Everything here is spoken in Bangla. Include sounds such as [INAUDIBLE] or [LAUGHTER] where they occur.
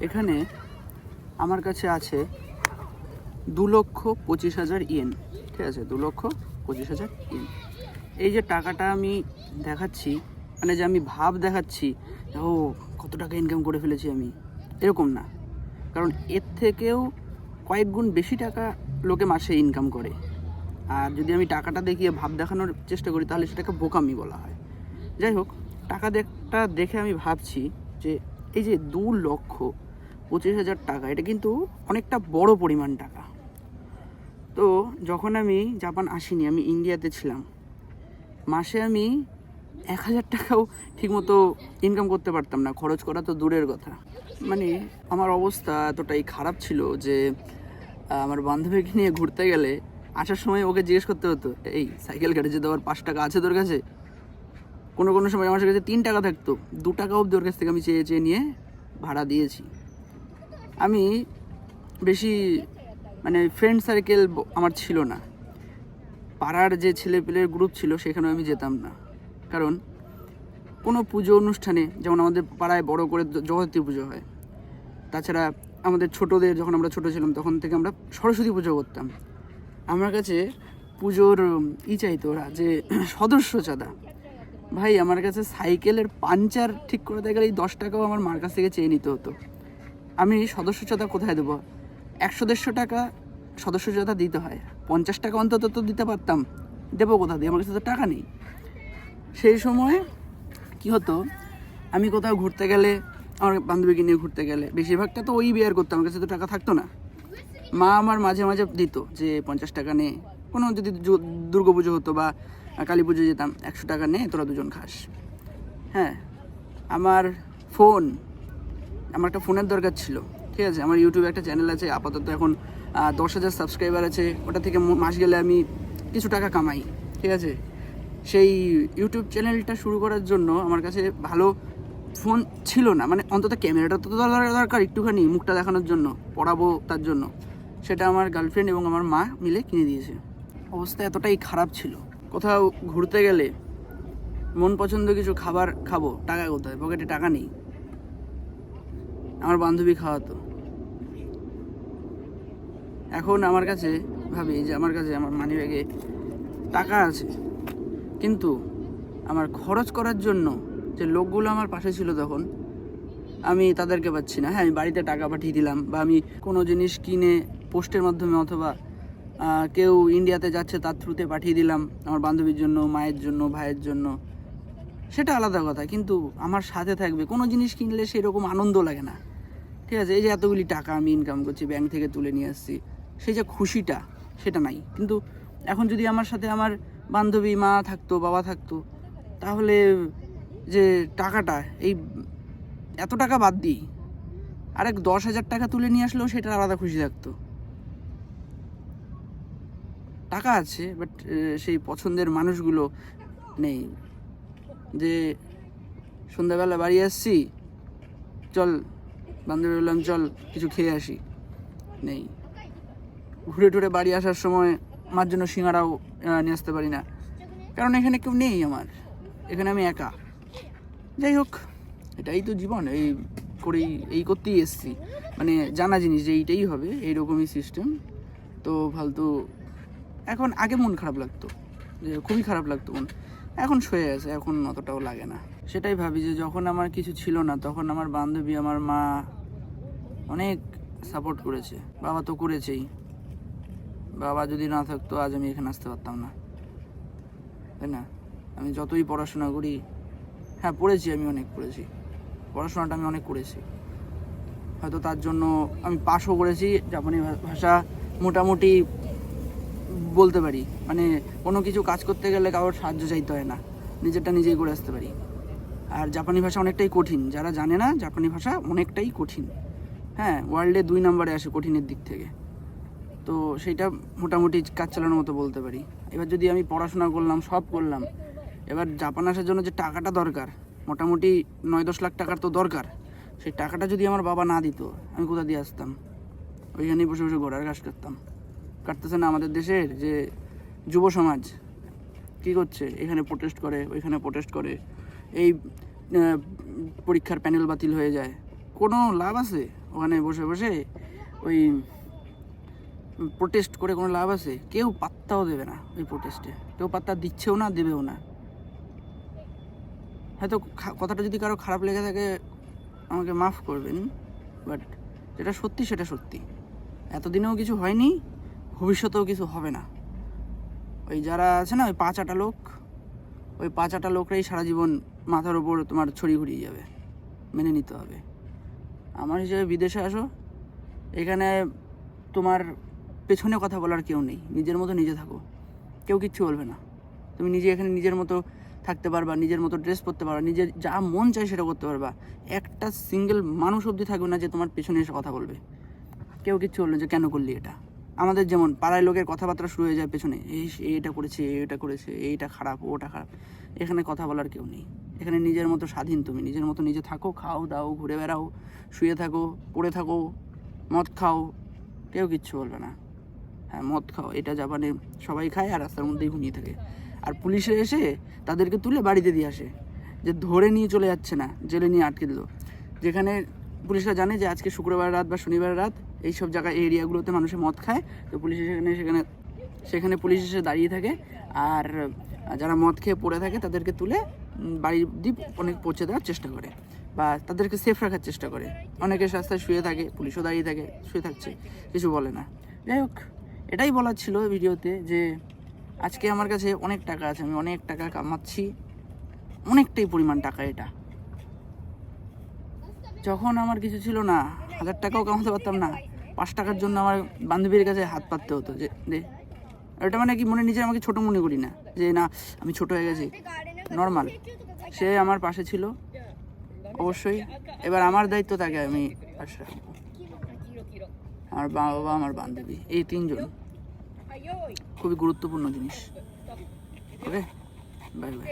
এখানে আমার কাছে আছে দু লক্ষ পঁচিশ হাজার ইয়েন, ঠিক আছে? দু লক্ষ পঁচিশ হাজার ইয়েন। এই যে টাকাটা আমি দেখাচ্ছি মানে যে আমি ভাব দেখাচ্ছি, ও, কত টাকা ইনকাম করে ফেলেছি আমি, এরকম না। কারণ এর থেকেও কয়েক গুণ বেশি টাকা লোকে মাসে ইনকাম করে। আর যদি আমি টাকাটা দেখিয়ে ভাব দেখানোর চেষ্টা করি, তাহলে সেটাকে বোকামি বলা হয়। যাই হোক, টাকা দেখটা দেখে আমি ভাবছি যে, এই যে দু লক্ষ পঁচিশ হাজার টাকা। এটা কিন্তু অনেকটা বড় পরিমাণ টাকা। তো যখন আমি জাপান আসিনি, আমি ইন্ডিয়াতে ছিলাম, মাসে আমি এক হাজার টাকাও ঠিকমতো ইনকাম করতে পারতাম না। খরচ করা তো দূরের কথা। মানে আমার অবস্থা এতটাই খারাপ ছিল যে আমার বান্ধবীকে নিয়ে ঘুরতে গেলে আসার সময় ওকে জিজ্ঞেস করতে হতো, এই, সাইকেল কেটে যেতে আবার পাঁচ টাকা আছে তোর কাছে? কোনো কোনো সময় আমার কাছে তিন টাকা থাকতো। দু টাকা অবধি ওর কাছ থেকে আমি চেয়ে চেয়ে নিয়ে ভাড়া দিয়েছি। আমি বেশি মানে ফ্রেন্ড সার্কেল আমার ছিল না। পাড়ার যে ছেলেপেলের গ্রুপ ছিল, সেখানেও আমি যেতাম না। কারণ কোনো পুজো অনুষ্ঠানে, যেমন আমাদের পাড়ায় বড় করে জ- জগদ্ধাত্রী পুজো হয়, তাছাড়া আমাদের ছোটদের যখন আমরা ছোট ছিলাম, তখন থেকে আমরা সরস্বতী পুজো করতাম। আমার কাছে পুজোর ই চাইতো ওরা যে [CLEARS THROAT] সদস্য চাঁদা। ভাই, আমার কাছে সাইকেলের পাঞ্চার ঠিক করে গেলে এই দশ টাকাও আমার মার কাছ থেকে চেয়ে নিতে হতো। আমি সদস্য কোথায় দেবো? একশো দেড়শো টাকা সদস্য দিতে হয়। পঞ্চাশ টাকা অন্তত তো দিতে পারতাম। দেবো কোথা দিয়ে? আমার কাছে তো টাকা নেই। সেই সময় কি হতো? আমি কোথাও ঘুরতে গেলে, আমার বান্ধবীকে নিয়ে ঘুরতে গেলে, বেশিরভাগটা তো ওই বিয়ার করতাম আমার কাছে তো টাকা থাকতো না। মা আমার মাঝে মাঝে দিত যে, পঞ্চাশ টাকা নে। কোনো যদি দুর্গা পুজো হতো বা কালী পুজো যেতাম, একশো টাকা নে, তোরা দুজন খাস। হ্যাঁ আমার ফোন আমার একটা ফোনের দরকার ছিল, ঠিক আছে? আমার ইউটিউবে একটা চ্যানেল আছে, আপাতত এখন দশ হাজার সাবস্ক্রাইবার আছে, ওটা থেকে মাস গেলে আমি কিছু টাকা কামাই, ঠিক আছে? সেই ইউটিউব চ্যানেলটা শুরু করার জন্য আমার কাছে ভালো ফোন ছিল না মানে অন্তত ক্যামেরাটা তো দরকার দরকার একটুখানি মুখটা দেখানোর জন্য, পড়াবো তার জন্য। সেটা আমার গার্লফ্রেন্ড এবং আমার মা মিলে কিনে দিয়েছে। অবস্থা এতটাই খারাপ ছিল। কোথাও ঘুরতে গেলে মন পছন্দ কিছু খাবার খাব, টাকা কোথায়? পকেটে টাকা নেই। আমার বান্ধবী খাওয়াতো। এখন আমার কাছে ভাবি যে আমার কাছে আমার মানি ব্যাগে টাকা আছে। কিন্তু আমার খরচ করার জন্য যে লোকগুলো আমার পাশে ছিল তখন, আমি তাদেরকে পাচ্ছি না। হ্যাঁ আমি বাড়িতে টাকা পাঠিয়ে দিলাম বা আমি কোনো জিনিস কিনে পোস্টের মাধ্যমে অথবা কেউ ইন্ডিয়াতে যাচ্ছে তার থ্রুতে পাঠিয়ে দিলাম। আমার বান্ধবীর জন্য, মায়ের জন্য, ভাইয়ের জন্য। সেটা আলাদা কথা, কিন্তু আমার সাথে থাকবে। কোনো জিনিস কিনলে সেরকম আনন্দ লাগে না। ঠিক আছে? এই যে এতগুলি টাকা আমি ইনকাম করছি ব্যাংক থেকে তুলে নিয়ে আসছি, সেই যে খুশিটা, সেটা নাই। কিন্তু এখন যদি আমার সাথে আমার বান্ধবী, মা থাকতো, বাবা থাকতো, তাহলে যে টাকাটা, এই এত টাকা বাদ দিই। আরেক দশ হাজার টাকা তুলে নিয়ে আসলেও সেটা আলাদা খুশি থাকতো। টাকা আছে বাট সেই পছন্দের মানুষগুলো নেই। যে সন্ধ্যাবেলা বাড়ি আসছি, চল, বান্ধবী বললাম, চল, কিছু খেয়ে আসি। নেই। ঘুরে টুরে বাড়ি আসার সময় আমার জন্য সিঙ্গারাও নিয়ে আসতে পারি না। কারণ এখানে কেউ নেই আমার। এখানে আমি একা। যাই হোক, এটাই তো জীবন, এই করেই, এই করতেই এসছি। মানে জানা জিনিস যে এইটাই হবে, এইরকমই সিস্টেম তো ফালতু, এখন আগে মন খারাপ লাগতো। যে খুবই খারাপ লাগতো মন। এখন সয়ে আছে, এখন অতটাও লাগে না। সেটাই ভাবি যে যখন আমার কিছু ছিল না, তখন আমার বান্ধবী, আমার মা অনেক সাপোর্ট করেছে। বাবা তো করেছেই। বাবা যদি না থাকতো, আজ আমি এখানে আসতে পারতাম না। তাই না? আমি যতই পড়াশোনা করি হ্যাঁ পড়েছি, আমি অনেক পড়েছি। পড়াশোনাটা আমি অনেক করেছি। হয়তো তার জন্য আমি পাশও করেছি। জাপানি ভাষা মোটামুটি বলতে পারি। মানে কোনো কিছু কাজ করতে গেলে কারোর সাহায্য চাইতে হয় না। নিজেরটা নিজেই করে আসতে পারি। আর জাপানি ভাষা অনেকটাই কঠিন। যারা জানে না, জাপানি ভাষা অনেকটাই কঠিন। হ্যাঁ ওয়ার্ল্ডে দুই নম্বরে আসে কঠিনের দিক থেকে। তো সেইটা মোটামুটি কাজ চালানোর মতো বলতে পারি। এবার যদি আমি পড়াশোনা করলাম, সব করলাম, এবার জাপান আসার জন্য যে টাকাটা দরকার, মোটামুটি নয় দশ লাখ টাকার তো দরকার। সেই টাকাটা যদি আমার বাবা না দিত, আমি কোথা দিয়ে আসতাম? ওইখানেই বসে বসে ঘোড়ার কাজ কাটতাম। কাটতেছে না আমাদের দেশের যে যুব সমাজ। কী করছে? এখানে প্রোটেস্ট করে, ওইখানে প্রোটেস্ট করে। এই পরীক্ষার প্যানেল বাতিল হয়ে যায়। কোনো লাভ আছে? ওখানে বসে বসে ওই প্রোটেস্ট করে কোনো লাভ আছে? কেউ পাত্তাও দেবে না ওই প্রোটেস্টে কেউ পাত্তা দিচ্ছেও না, দেবেও না। হয়তো কথাটা যদি কারও খারাপ লেগে থাকে, আমাকে মাফ করবেন বাট যেটা সত্যি, সেটা সত্যি। এতদিনেও কিছু হয়নি ভবিষ্যতেও কিছু হবে না। ওই যারা আছে না, ওই পাঁচ আটা লোক, ওই পাঁচ আটা লোকরাই সারা জীবন মাথার ওপর তোমার ছড়ি ঘুরিয়ে যাবে। মেনে নিতে হবে। আমার হিসেবে বিদেশে আসো। এখানে তোমার পেছনে কথা বলার কেউ নেই। নিজের মতো নিজে থাকো। কেউ কিচ্ছু বলবে না। তুমি নিজে এখানে নিজের মতো থাকতে পারবা, নিজের মতো ড্রেস পরতে পারবা নিজের যা মন চায় সেটা করতে পারবা। একটা সিঙ্গেল মানুষ অবধি থাকবে না যে তোমার পেছনে এসে কথা বলবে। কেউ কিচ্ছু বলবে যে কেন করলি এটা। আমাদের যেমন পাড়ায় লোকের কথাবার্তা শুরু হয়ে যায় পেছনে, এই এটা করেছে এটা করেছে, এইটা খারাপ, ওটা খারাপ। এখানে কথা বলার কেউ নেই। এখানে নিজের মতো স্বাধীন তুমি, নিজের মতো নিজে থাকো, খাও, দাও, ঘুরে বেড়াও, শুয়ে থাকো, পড়ে থাকো, মদ খাও, কেউ কিচ্ছু বলবে না। হ্যাঁ মদ খাও, এটা জাপানে সবাই খায় আর রাস্তার মধ্যেই ঘুমিয়ে থাকে। আর পুলিশে এসে তাদেরকে তুলে বাড়িতে দিয়ে আসে, যে ধরে নিয়ে চলে যাচ্ছে না, জেলে নিয়ে আটকে দিল। যেখানে পুলিশরা জানে যে আজকে শুক্রবার রাত বা শনিবার রাত এইসব জায়গায়, এরিয়াগুলোতে মানুষে মদ খায়। তো পুলিশ সেখানে সেখানে সেখানে পুলিশ এসে দাঁড়িয়ে থাকে। আর, যারা মদ খেয়ে পড়ে থাকে, তাদেরকে তুলে বাড়ির দ্বীপ অনেক পৌঁছে দেওয়ার চেষ্টা করে। বা তাদেরকে সেফ রাখার চেষ্টা করে। অনেকে রাস্তায় শুয়ে থাকে, পুলিশও দাঁড়িয়ে থাকে, শুয়ে থাকছে, কিছু বলে না। যাই হোক, এটাই বলার ছিল ভিডিওতে যে, আজকে আমার কাছে অনেক টাকা আছে, আমি অনেক টাকা কামাচ্ছি। অনেকটাই পরিমাণ টাকা এটা। যখন আমার কিছু ছিল না হাজার টাকাও কামাতে পারতাম না। পাঁচ টাকার জন্য আমার বান্ধবীর কাছে হাত পাততে হতো যে এটা মানে কি, মনে নিজের আমাকে ছোট মনে করি না, যে না, আমি ছোট হয়ে গেছি। নর্মাল সে আমার পাশে ছিল। অবশ্যই। এবার আমার দায়িত্ব তাকে আমি পাশে রাখব। আমার বাবা আমার বান্ধবী, এই তিনজন। খুবই গুরুত্বপূর্ণ জিনিস। Okay bye bye